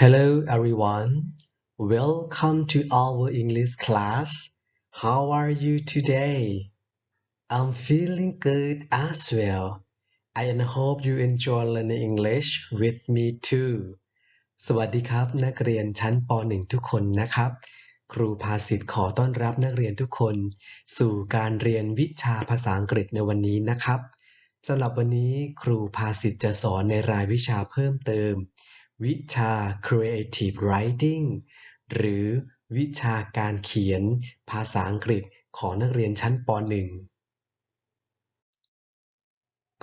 Hello everyone. Welcome to our English class. How are you today? I'm feeling good as well. I hope you enjoy learning English with me too. สวัสดีครับ นักเรียนชั้นป .1 ทุกคนนะครับ ครูภาสิทธิ์ขอต้อนรับนักเรียนทุกคน สู่การเรียนวิชาภาษาอังกฤษในวันนี้นะครับสำหรับวันนี้ครูภาสิทธิ์จะสอนในรายวิชาเพิ่มเติม วิชา Creative Writing หรือวิชาการเขียนภาษาอังกฤษของนักเรียนชั้นป .1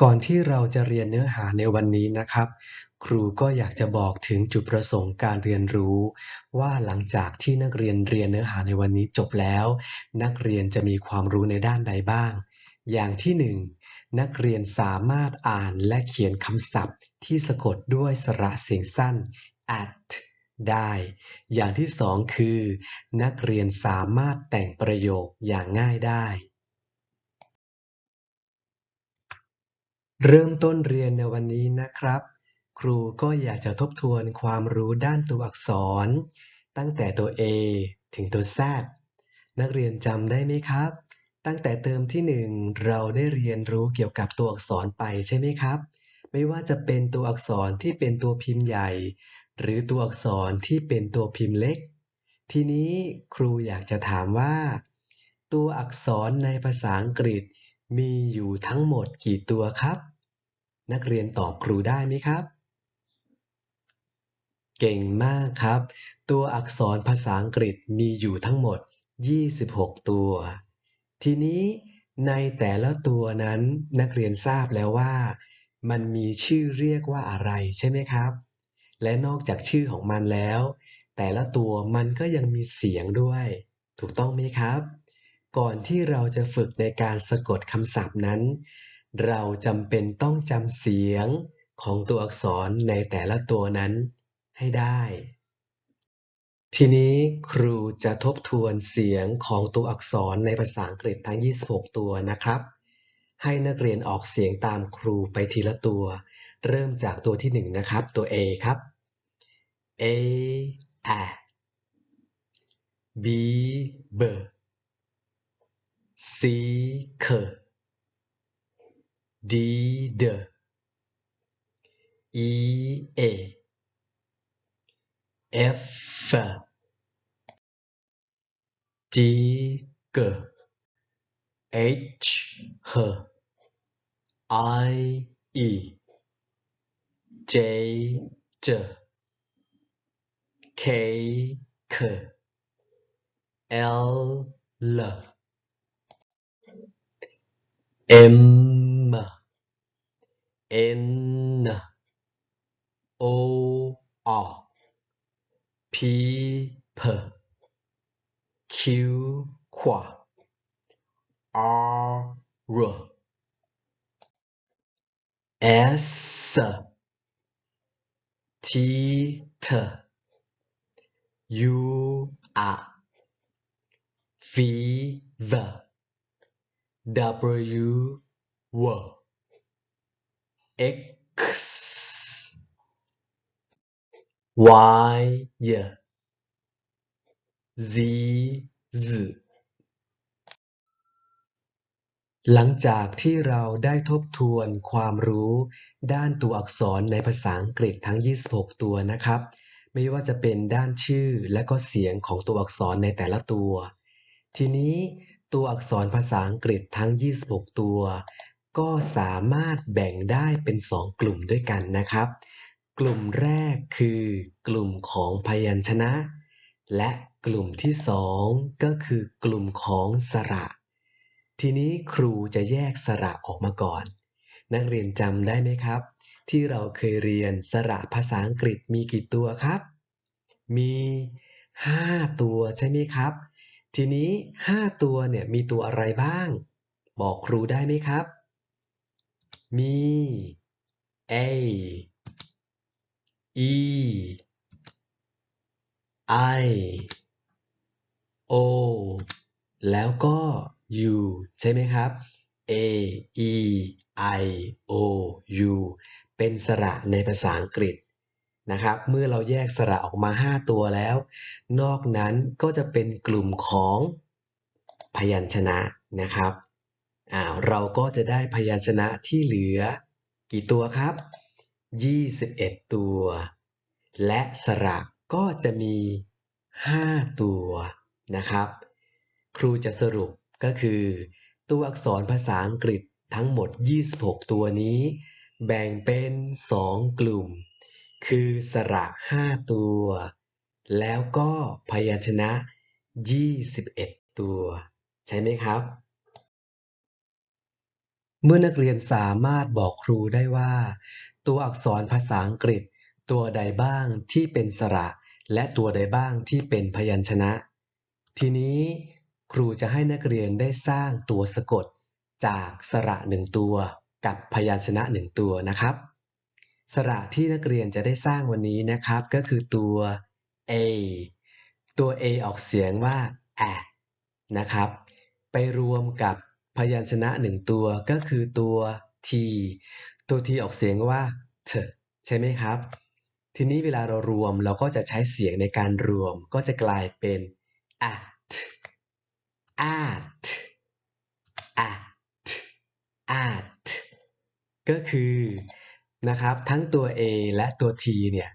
ก่อนที่เราจะเรียนเนื้อหาในวันนี้นะครับ ครูก็อยากจะบอกถึงจุดประสงค์การเรียนรู้ ว่าหลังจากที่นักเรียนเรียนเนื้อหาในวันนี้จบแล้ว นักเรียนจะมีความรู้ในด้านใดบ้าง อย่างที่ห นักเรียนสามารถอ่านและเขียนคำศัพท์ ที่สะกดด้วยสระเสียงสั้น at ได้ อย่างที่สองคือ นักเรียนสามารถแต่งประโยคอย่างง่ายได้ เริ่มต้นเรียนในวันนี้นะครับ ครูก็อยากจะทบทวนความรู้ด้านตัวอักษร ตั้งแต่ตัว A ถึงตัว Z นักเรียนจำได้ไหมครับ ตั้งแต่เทอมที่หนึ่งเราได้เรียนรู้เกี่ยวกับตัวอักษรไปใช่ไหมครับ ไม่ว่าจะเป็นตัวอักษรที่เป็นตัวพิมพ์ใหญ่ หรือตัวอักษรที่เป็นตัวพิมพ์เล็ก ทีนี้ครูอยากจะถามว่า ตัวอักษรในภาษาอังกฤษ มีอยู่ทั้งหมดกี่ตัวครับ นักเรียนตอบครูได้ไหมครับ เก่งมากครับ ตัวอักษรภาษาอังกฤษมีอยู่ทั้งหมด 26 ตัว ทีนี้ในแต่ละตัวนั้นนักเรียนทราบแล้วว่า มันมีชื่อเรียกว่าอะไรใช่ไหมครับ และนอกจากชื่อของมันแล้ว แต่ละตัวมันก็ยังมีเสียงด้วย ถูกต้องไหมครับ ก่อนที่เราจะฝึกในการสะกดคำศัพท์นั้น เราจำเป็นต้องจำเสียงของตัวอักษรในแต่ละตัวนั้นให้ได้ ทีนี้ครูจะทบทวนเสียงของตัวอักษรในภาษาอังกฤษทั้ง 26 ตัวนะครับ ให้นักเรียนออกเสียงตามครูไปทีละตัว เริ่มจากตัวที่หนึ่งนะครับ ตัว A ครับ A a B b C k D d E a F. G H. I. E. J. J K. K L. L M W W X Y Z Z หลังจากที่เราได้ทบทวนความรู้ด้านตัวอักษรในภาษาอังกฤษทั้ง 26 ตัวนะครับ ไม่ว่าจะเป็นด้านชื่อและก็เสียงของตัวอักษรในแต่ละตัว ทีนี้ ตัวอักษรภาษาอังกฤษทั้ง 26 ตัว ก็สามารถแบ่งได้เป็น 2 กลุ่มด้วยกันนะครับ กลุ่มแรกคือกลุ่มของพยัญชนะ และกลุ่มที่ 2 ก็คือกลุ่มของสระ ทีนี้ครูจะแยกสระออกมาก่อน นักเรียนจำได้ไหมครับ ที่เราเคยเรียนสระภาษาอังกฤษมีกี่ตัวครับ มี 5 ตัวใช่ไหมครับ ทีนี้ 5 ตัวเนี่ยมีตัวอะไรบ้าง บอกครูได้ไหมครับ มี A E I O แล้วก็ U ใช่ไหมครับ A E I O U เป็นสระในภาษาอังกฤษ นะครับ เมื่อเราแยกสระออกมา 5 ตัวแล้ว นอกนั้นก็จะเป็นกลุ่มของพยัญชนะนะครับอ้าวเราก็จะได้พยัญชนะที่เหลือ กี่ตัวครับ 21 ตัว และสระก็จะมี 5 ตัวนะครับ ครูจะสรุปก็คือ ตัวอักษรภาษาอังกฤษทั้งหมด 26 ตัวนี้ แบ่งเป็น 2 กลุ่ม คือสระ5ตัว แล้วก็พยัญชนะ 21 ตัว ใช่ไหมครับ เมื่อนักเรียนสามารถบอกครูได้ว่า ตัวอักษรภาษาอังกฤษ ตัวใดบ้างที่เป็นสระ และตัวใดบ้างที่เป็นพยัญชนะ ทีนี้ครูจะให้นักเรียนได้สร้างตัวสะกดจากสระหนึ่งตัวกับพยัญชนะหนึ่งตัวนะครับ สระที่นักเรียนจะได้สร้างวันนี้นะครับ ก็คือตัว a ตัว a ออกเสียงว่า a นะครับ ไปรวมกับพยัญชนะหนึ่งตัวก็คือตัว t ตัว t ออกเสียงว่า t ใช่ไหมครับ ทีนี้เวลาเรารวมเราก็จะใช้เสียงในการรวมก็จะกลายเป็น at at at at ก็คือ นะครับ ทั้งตัว a และตัว t เนี่ย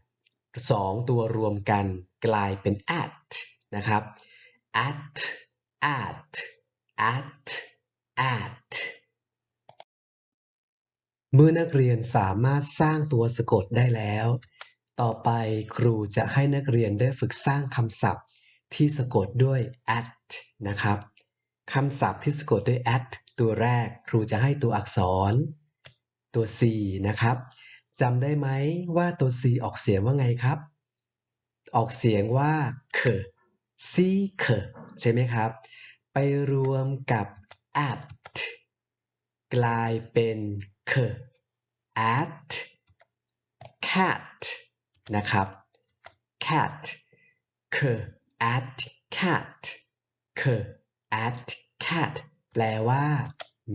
สองตัวรวมกันกลายเป็น at นะครับ at at at at เมื่อนักเรียนสามารถสร้างตัวสะกดได้แล้ว ต่อไปครูจะให้นักเรียนได้ฝึกสร้างคำศัพท์ที่สะกดด้วย at นะครับคำศัพท์ที่สะกดด้วย at ตัวแรกครูจะให้ตัวอักษร ตัว c นะครับจำได้ไหมว่าตัว c ออกเสียงว่าไงครับ ออกเสียงว่าเค c เคใช่ไหมครับ ไปรวมกับ at กลายเป็นเค at cat นะครับ cat เค at cat เค at cat แปลว่า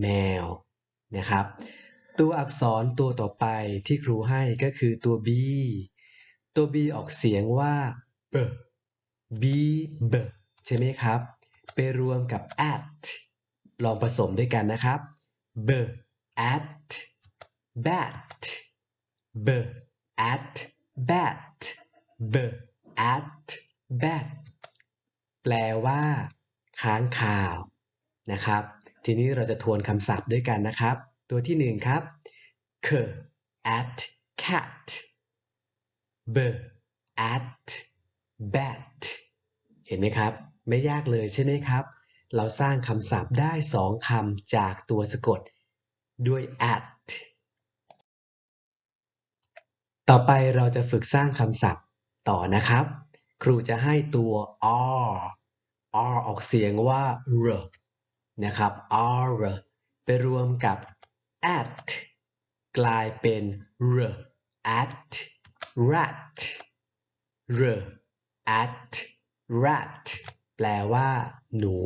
แมวนะครับ ตัวอักษรตัวต่อไปที่ครูให้ก็คือตัว b ตัว b ออกเสียงว่า b b b ใช่ไหมครับ ไปรวมกับ at ลองผสมด้วยกันนะครับ b at bat b at bat b at bat แปลว่า ค้างคาวนะครับ ทีนี้เราจะทวนคำศัพท์ด้วยกันนะครับ ตัวที่หนึ่งครับ k at cat b at bat เห็นไหมครับ ไม่ยากเลยใช่ไหมครับ เราสร้างคำศัพท์ได้สองคำจากตัวสะกด ด้วย at ต่อไปเราจะฝึกสร้างคำศัพท์ต่อนะครับ ครูจะให้ตัว r r ออกเสียงว่า r นะครับ r ไปรวมกับ at กลายเป็น r at rat r at rat แปลว่า หนู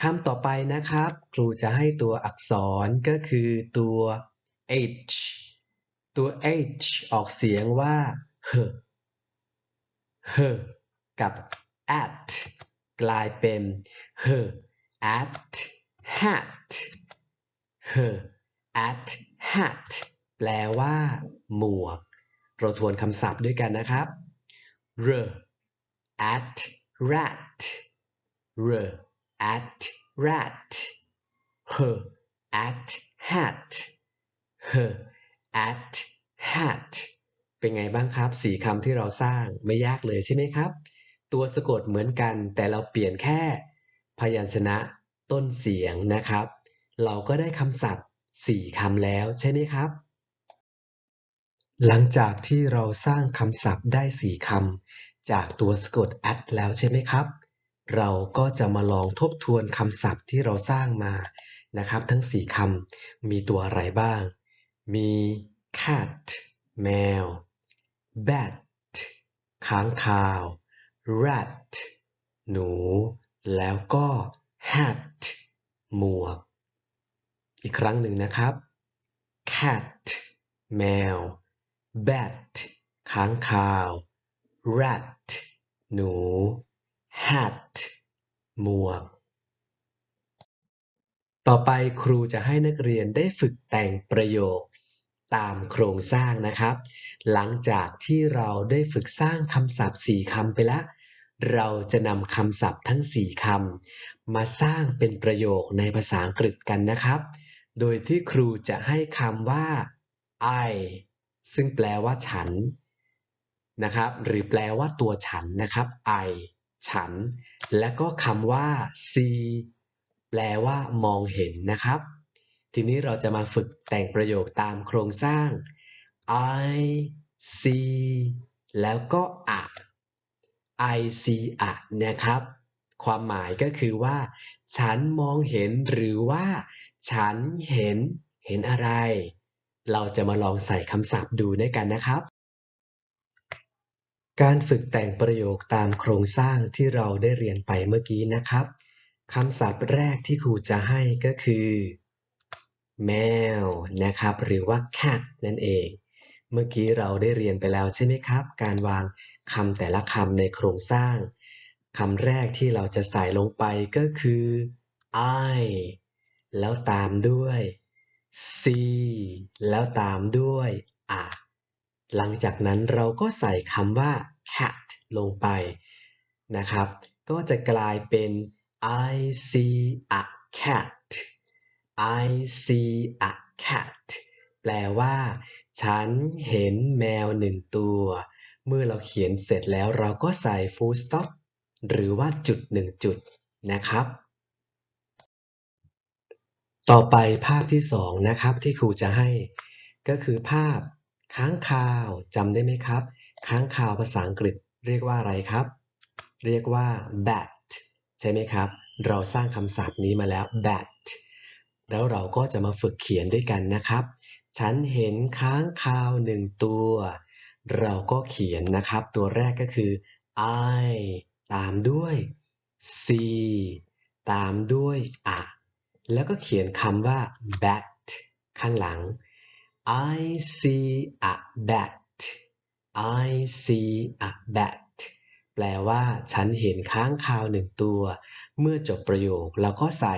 คำต่อไปนะครับ ครูจะให้ตัวอักษรก็คือตัว h ตัว h ออกเสียงว่า h h กับ at กลายเป็น h at hat at hat แปลว่า หมวก เราทวนคำศัพท์ด้วยกันนะครับ r at rat r at rat h at hat h at hat เป็นไงบ้างครับสี่คำที่เราสร้างไม่ยากเลยใช่ไหมครับ ตัวสะกดเหมือนกันแต่เราเปลี่ยนแค่ พยัญชนะต้นเสียงนะครับ เราก็ได้คำศัพท์สี่คำแล้วใช่ไหมครับ หลังจากที่เราสร้างคำศัพท์ได้สี่คำจากตัวสะกด at แล้วใช่ไหมครับ เราก็จะมาลองทบทวนคำศัพท์ที่เราสร้างมานะครับ ทั้งสี่คำมีตัวอะไรบ้าง มี cat แมว bat ค้างคาว rat หนู แล้วก็ hat หมวก อีกครั้งหนึ่งนะครับ cat แมว bat ค้างคาว rat หนู hat หมวก ต่อไปครูจะให้นักเรียนได้ฝึกแต่งประโยคตามโครงสร้างนะครับ หลังจากที่เราได้ฝึกสร้างคำศัพท์สี่คำไปแล้ว เราจะนำคำศัพท์ทั้งสี่คำมาสร้างเป็นประโยคในภาษาอังกฤษกันนะครับ โดยที่ครูจะให้คำว่า I ซึ่งแปลว่าฉันนะครับ หรือแปลว่าตัวฉันนะครับ I ฉัน และก็คำว่า see แปลว่ามองเห็นนะครับ ทีนี้เราจะมาฝึกแต่งประโยคตามโครงสร้าง I see แล้วก็ a I see a นะครับ ความหมายก็คือว่า ฉันมองเห็นหรือว่า ฉันเห็น เห็นอะไร เราจะมาลองใส่คำศัพท์ดูด้วยกันนะครับ การฝึกแต่งประโยคตามโครงสร้างที่เราได้เรียนไปเมื่อกี้นะครับคำศัพท์แรกที่ครูจะให้ก็คือ แมวนะครับ หรือว่า cat นั่นเอง เมื่อกี้เราได้เรียนไปแล้วใช่ไหมครับ การวางคำแต่ละคำในโครงสร้างคำแรกที่เราจะใส่ลงไปก็คือ I แล้วตามด้วย C แล้วตามด้วย a หลังจากนั้นเราก็ใส่คำว่า cat ลงไปนะครับ ก็จะกลายเป็น I see a cat I see a cat แปลว่า ฉันเห็นแมวหนึ่งตัว เมื่อเราเขียนเสร็จแล้วเราก็ใส่ full stop หรือว่าจุดหนึ่งจุดนะครับ ต่อไปภาพที่สองนะครับที่ครูจะให้ ก็คือภาพค้างคาวจำได้ไหมครับ ค้างคาวภาษาอังกฤษเรียกว่าอะไรครับ เรียกว่า bat ใช่ไหมครับ เราสร้างคำศัพท์นี้มาแล้ว bat แล้วเราก็จะมาฝึกเขียนด้วยกันนะครับ ฉันเห็นค้างคาวหนึ่งตัว เราก็เขียนนะครับ ตัวแรกก็คือ I ตามด้วย C ตามด้วย a แล้วก็เขียนคำว่า bat ข้างหลัง I see a bat I see a bat แปลว่าฉันเห็นค้างคาวหนึ่งตัว เมื่อจบประโยคเราก็ใส่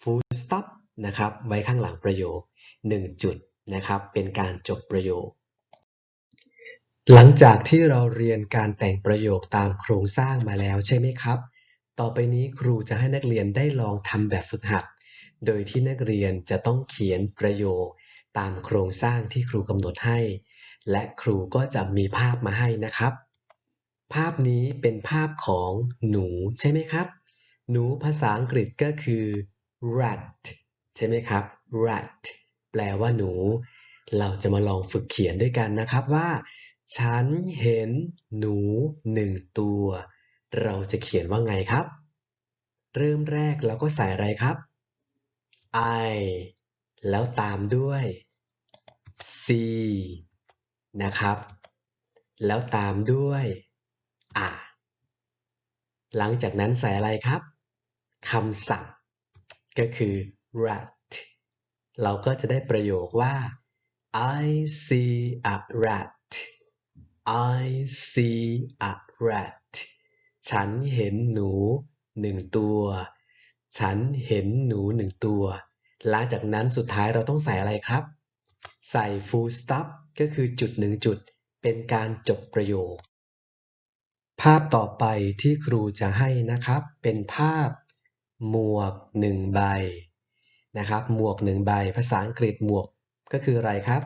full stop นะครับไว้ข้างหลังประโยค 1 จุดนะครับเป็นการจบประโยค หลังจากที่เราเรียนการแต่งประโยคตามโครงสร้างมาแล้วใช่ไหมครับ ต่อไปนี้ครูจะให้นักเรียนได้ลองทำแบบฝึกหัด โดยที่นักเรียนจะต้องเขียนประโยคตามโครงสร้างที่ครูกำหนดให้ และครูก็จะมีภาพมาให้นะครับ ภาพนี้เป็นภาพของหนูใช่ไหมครับ หนูภาษาอังกฤษก็คือ rat ใช่ไหมครับ rat แปลว่าหนู เราจะมาลองฝึกเขียนด้วยกันนะครับว่า ฉันเห็นหนูหนึ่งตัว เราจะเขียนว่าไงครับ เริ่มแรกเราก็ใส่อะไรครับ I แล้วตามด้วย C นะครับ แล้วตามด้วย a หลังจากนั้นใส่อะไรครับคำศัพท์ก็คือ rat เราก็จะได้ประโยคว่า I see a rat I see a rat ฉันเห็นหนูหนึ่งตัว ฉันเห็นหนูหนึ่งตัว หลังจากนั้นสุดท้ายเราต้องใส่อะไรครับ ใส่ full stop ก็คือจุดหนึ่งจุด เป็นการจบประโยค ภาพต่อไปที่ครูจะให้นะครับ เป็นภาพ หมวกหนึ่งใบนะครับ หมวกหนึ่งใบ ภาษาอังกฤษหมวกก็คืออะไรครับ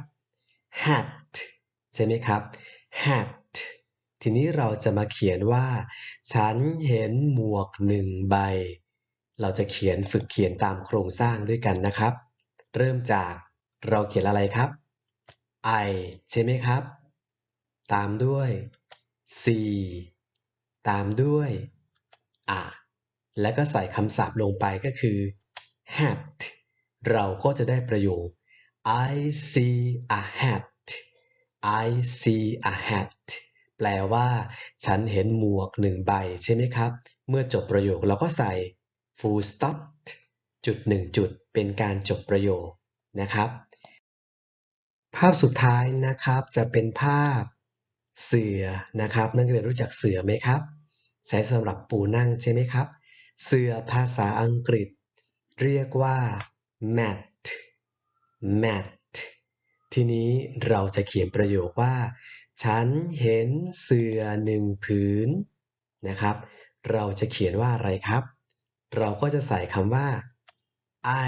hat ใช่ไหมครับ hat ทีนี้เราจะมาเขียนว่า ฉันเห็นหมวกหนึ่งใบ เราจะเขียนฝึกเขียนตามโครงสร้างด้วยกันนะครับ เริ่มจากเราเขียนอะไรครับ I ใช่ไหมครับ ตามด้วย C ตามด้วย a แล้วก็ใส่คำศัพท์ลงไปก็คือ hat เราก็จะได้ประโยค I see a hat I see a hat แปลว่า ฉันเห็นหมวกหนึ่งใบใช่ไหมครับ เมื่อจบประโยคเราก็ใส่ full stop จุดหนึ่งจุดเป็นการจบประโยคนะครับ ภาพสุดท้ายนะครับจะเป็นภาพเสือนะครับ นักเรียนรู้จักเสือไหมครับ ใช้สำหรับปูนั่งใช่ไหมครับ เสือภาษาอังกฤษ เรียกว่า mat mat ทีนี้เราจะเขียนประโยคว่า ฉันเห็นเสือหนึ่งผืนนะครับ เราจะเขียนว่าอะไรครับ เราก็จะใส่คำว่า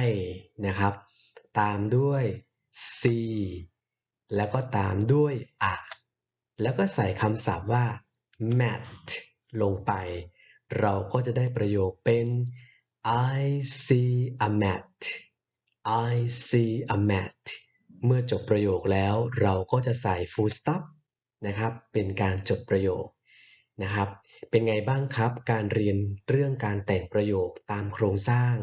I นะครับ ตามด้วย C แล้วก็ตามด้วย a แล้วก็ใส่คำศัพท์ว่า mat ลงไป เราก็จะได้ประโยคเป็น I see a mat I see a mat เมื่อจบประโยคแล้วเราก็จะใส่ full stop นะครับ เป็นการจบประโยค นะครับ เป็นไงบ้างครับ การเรียนเรื่องการแต่งประโยคตามโครงสร้าง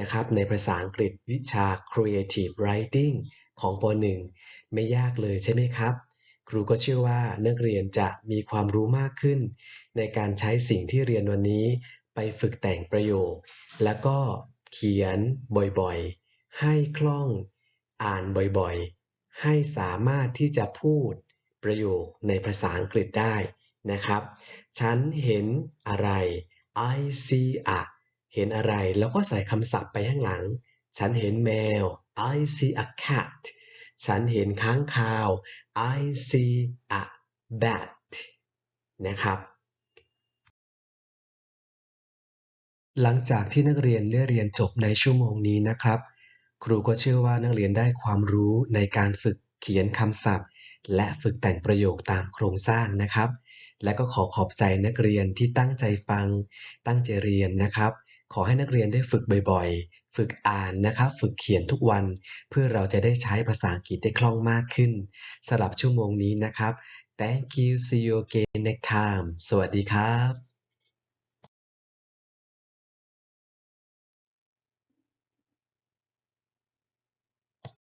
นะครับ ในภาษาอังกฤษวิชา creative writing ของป .1 ไม่ยากเลยใช่ไหมครับ ครูก็เชื่อว่านักเรียนจะมีความรู้มากขึ้น ในการใช้สิ่งที่เรียนวันนี้ไปฝึกแต่งประโยค แล้วก็เขียนบ่อยๆ ให้คล่อง อ่านบ่อยๆ ให้สามารถที่จะพูดประโยคในภาษาอังกฤษได้ นะครับ ฉันเห็นอะไร I see a เห็นอะไร แล้วก็ใส่คำศัพท์ไปข้างหลัง ฉันเห็นแมว I see a cat ฉันเห็นค้างคาว I see a bat นะครับ หลังจากที่นักเรียนได้เรียนจบในชั่วโมงนี้นะครับ ครูก็เชื่อว่านักเรียนได้ความรู้ในการฝึกเขียนคำศัพท์ และฝึกแต่งประโยคตามโครงสร้างนะครับ และก็ขอขอบใจนักเรียนที่ตั้งใจฟัง ตั้งใจเรียนนะครับ ขอให้นักเรียนได้ฝึกบ่อยๆ ฝึกอ่านนะครับ ฝึกเขียนทุกวัน เพื่อเราจะได้ใช้ภาษาอังกฤษได้คล่องมากขึ้นสำหรับชั่วโมงนี้นะครับ Thank you see you again next time สวัสดีครับ